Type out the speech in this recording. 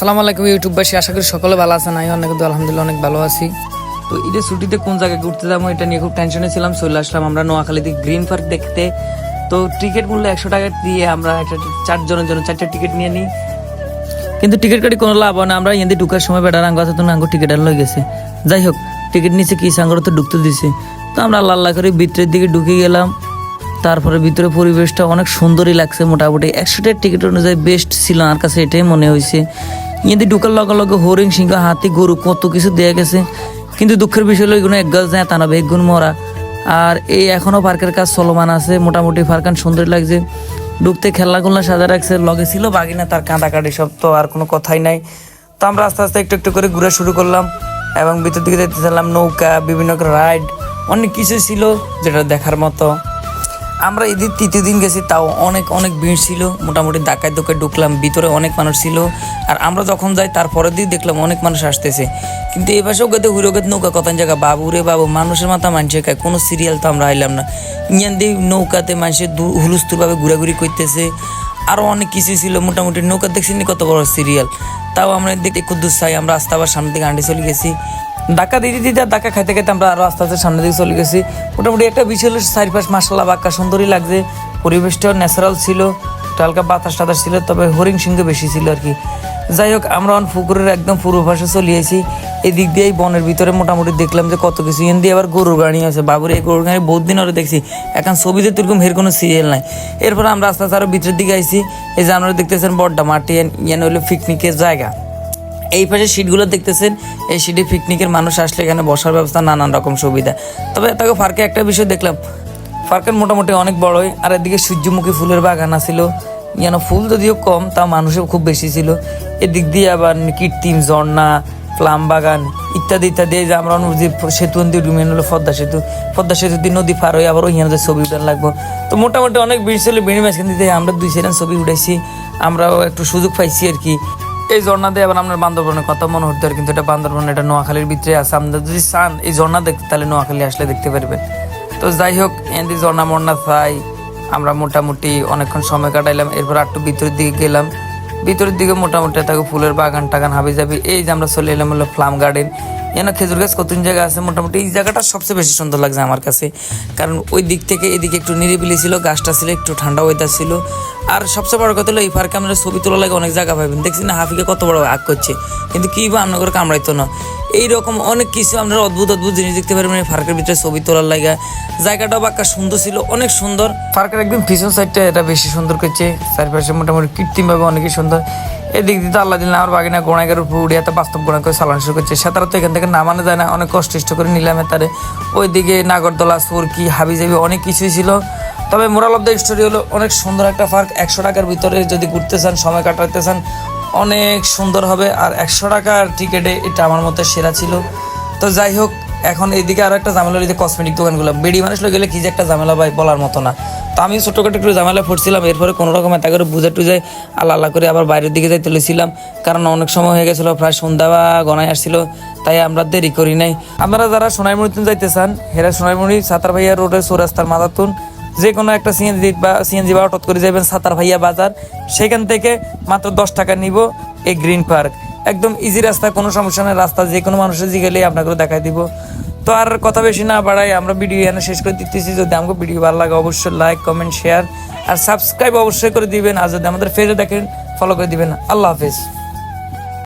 আসসালামু আলাইকুম, ইউটিউববাসী। আশা করি সকলে ভালো আছেন। আমি অনেক আলহামদুলিল্লাহ, অনেক ভালো আছি। তো ঈদের ছুটিতে কোন জায়গায় ঘুরতে যাব এটা নিয়ে খুব টেনশনে ছিলাম, চলে আসলাম আমরা নোয়াখালীতে গ্রিন পার্ক দেখতে। তো টিকিট মূল্য একশো টাকা দিয়ে আমরা একটা চারজনের জন্য চারটে টিকিট নিয়ে নিই। কিন্তু টিকিট কাটি কোনো লাভ হয় না, আমরা এতে ঢুকার সময় বেটার আঙ্গ আছে তো আঙ্গ টিকিট আর গেছে। যাই হোক টিকিট নিচে কি সাঙ্গর তো ঢুকতে দিছে। তো আমরা আল্লাহ আল্লাহ করে ভিতরের দিকে ঢুকে গেলাম। তারপরে ভিতরে পরিবেশটা অনেক সুন্দরই লাগছে, মোটামুটি একশোটার টিকিট অনুযায়ী বেস্ট ছিল, আমার কাছে এটাই মনে হয়েছে। ইয়েদি ঢুকার লগে লগে হরিণ, সিংহ, হাতি, গরু, কত কিছু দেয়া গেছে। কিন্তু দুঃখের বিষয় হলো এগুলো এক যায়, তা না, বেগুন মরা। আর এই এখনও পার্কের কাজ চলমান আছে, মোটামুটি পার্কান সুন্দর লাগছে। ঢুকতে খেলনাগুলো সাজা রাখছে, লগে ছিল বাগিনা, তার কাঁদা কাটি সব তো আর কোনো কথাই নাই। তো আমরা আস্তে আস্তে একটু একটু করে ঘুরে শুরু করলাম এবং ভিতর দিকে দেখতেছিলাম নৌকা, বিভিন্ন রাইড, অনেক কিছু ছিল যেটা দেখার মতো। আমরা ঈদের তৃতীয় দিন গেছি, তাও অনেক অনেক ভিড় ছিল। মোটামুটি ডাকায় দোকায় ঢুকলাম, ভিতরে অনেক মানুষ ছিল। আর আমরা যখন যাই, তারপরের দিন দেখলাম অনেক মানুষ আসতেছে। কিন্তু এই গেতে হুড়োগেত নৌকা কত জায়গা। বাবু রে বাবু, মানুষের মাথা মানুষের খায় কোনো সিরিয়াল তো আমরা আইলাম না। ইয়ান দিয়ে নৌকাতে মানুষের হুলুস্তুরভাবে ঘোরাঘুরি করতেছে। আরও অনেক কিছু ছিল, মোটামুটি নৌকা দেখছি কত বড় সিরিয়াল তাও আমরা দেখতে কুদ্দুস চাই আমরা আস্তে আবার সামনের দিকে হাঁটি চলে গেছি। ডাকা দিতে দিতে ডাকা খাইতে খাইতে আমরা আরও আস্তে আস্তে সামনের দিকে চলে গেছি। মোটামুটি একটা বিশাল চারিপাশ মাসাল্লাহ বাক্কা সুন্দরই লাগছে। পরিবেশটাও ন্যাচারাল ছিল, একটু হালকা বাতাস টাতাস ছিল, তবে হরিণ সিংহ বেশি ছিল আর কি। যাই হোক, আমরা অন পুকুরের একদম পূর্ব পাশে চলে এই দিক দিয়ে বনের ভিতরে মোটামুটি দেখলাম যে কত কিছু। এন দিয়ে আবার গরুর গাড়ি আছে। বাবুর, এই গরুর গাড়ি বহুত দিন দেখছি। এখন ছবিতে তুরকম এর কোনো সিরিয়াল নাই। এরপর আমরা আস্তে আস্তে আরও ভিতরের দিকে আইছি। এই যে আপনারা দেখতেছেন বড্ডা মাটি ইয়ান হলো পিকনিকের জায়গা। এই পাশে সিটগুলো দেখতেছেন, এই সিটে পিকনিকের মানুষ আসলে এখানে বসার ব্যবস্থা, নানান রকম সুবিধা। তবে তাকে ফার্কে একটা বিষয় দেখলাম। ফার্কের মোটামুটি অনেক বড়ই, আর এদিকে সূর্যমুখী ফুলের বাগান আছিল। যেন ফুল যদিও কম তা মানুষও খুব বেশি ছিল। এদিক দিয়ে আবার কৃত্রিম ঝর্ণা, প্লাম বাগান, ইত্যাদি ইত্যাদি। যে আমরা যে সেতু ডুমিয়ে হলো পদ্মা সেতু। পদ্মা সেতু দিয়ে নদী পার হয়ে আবার ওইখানে ছবি উঠান লাগবো। তো মোটামুটি অনেক ভিড় ছিল, ভিড় মাঝখান দিতে আমরা দুই সেরান ছবি উঠাইছি। আমরাও একটু সুযোগ পাইছি আর কি। এই ঝর্ণা দিয়ে আবার আপনার বান্দরবনের কথা মনে হতে পারে, কিন্তু এটা বান্দরবন, এটা নোয়াখালীর ভিতরে আছে। আপনারা যদি চান এই ঝর্ণা দেখতে, তাহলে নোয়াখালী আসলে দেখতে পারবেন। তো যাই হোক এদি ঝর্ণা মর্ণা চাই আমরা মোটামুটি অনেকক্ষণ সময় কাটাইলাম। এরপর একটু ভিতরের দিকে গেলাম। ভিতরের দিকে মোটামুটি থাকে ফুলের বাগান টাগান হাবি যাবি এই যে আমরা চলে এলাম হলো ফ্লাম গার্ডেন। যেন খেজুর গাছ কতদিন জায়গা আছে মোটামুটি? এই জায়গাটা সবচেয়ে বেশি সুন্দর লাগছে আমার কাছে। কারণ ওই দিক থেকে এদিকে একটু নিরিবিলি ছিল, গাছটা ছিল একটু ঠান্ডা ওয়েদার ছিল। আর সবচেয়ে বড় কথা হলো, এই পার্কে আমরা ছবি তোলা লাগে অনেক জায়গা পাবেন। দেখছি না, হাফিকে কত বড় আগ করছে। কিন্তু কি বা আমরা করে কামড়াইতো না। এইরকম অনেক কিছু আপনারা অদ্ভুত অদ্ভুত জিনিস দেখতে পারবেন এই পার্কের ভিতরে ছবি তোলার লাগা। জায়গাটাও বাক্কা সুন্দর ছিল, অনেক সুন্দর। পার্কের একদম পিছন সাইডটা এটা বেশি সুন্দর করছে। চারপাশে মোটামুটি কৃত্রিমভাবে অনেকই সুন্দর। এদিক দিয়ে তো আল্লাহ দিন আমার বাগিনা গোড়াগার উপর উড়িয়ে তো বাস্তব গোড়া করে চালানো শুরু করছে। সেতারা তো এখান থেকে নামানো যায় না, অনেক কষ্ট করে নিলামে তারে। ওইদিকে নাগরদোলা, সুরকি হাবি জাবি অনেক কিছুই ছিল। তবে মোরাল অফ দ্য স্টোরি হলো অনেক সুন্দর একটা পার্ক। একশো টাকার ভিতরে যদি ঘুরতে চান, সময় কাটাতে চান, অনেক সুন্দর হবে। আর একশো টাকার টিকিটে এটা আমার মতে সেরা ছিল। তো যাই হোক, এখন এইদিকে আরও একটা ঝামেলা হয়েছে কসমেটিক দোকানগুলো। বেডি মানুষ গেলে কী যে একটা ঝামেলা ভাই বলার মতো না। তো আমি ছোটখাটো একটু ঝামেলা পড়ছিলাম, এরপরে কোনো রকম এত করে বুঝে টুজে আল্লাহ আল্লাহ করে আবার বাইরের দিকে যাই তুলেছিলাম কারণ অনেক সময় হয়ে গেছিল, প্রায় সন্ধ্যা বা গনায় আসছিল, তাই আমরা দেরি করি নাই। আপনারা যারা সোনাইমুড়িতে যাইতে চান, হেরা সোনাইমুড়ি সাতার ভাইয়া রোডের চৌরাস্তার মাথাতুন যে কোনো একটা সিএনজি বা সিএনজি বা অটোত করে যাবেন সাতার ভাইয়া বাজার, সেখান থেকে মাত্র দশ টাকা নিব এই গ্রিন পার্ক। একদম ইজি রাস্তা, কোনো সমস্যা নেই, রাস্তা যে কোনো মানুষের যে গেলে আপনাকে দেখাই দিব। তো আর কথা বেশি না বাড়াই, আমরা ভিডিও এখানে শেষ করে দিতেছি। যদি আমাকে ভিডিও ভালো লাগে, অবশ্যই লাইক কমেন্ট শেয়ার আর সাবস্ক্রাইব অবশ্যই করে দিবেন। আর যদি আমাদের ফেজে দেখেন ফলো করে দিবেন। আল্লাহ হাফেজ।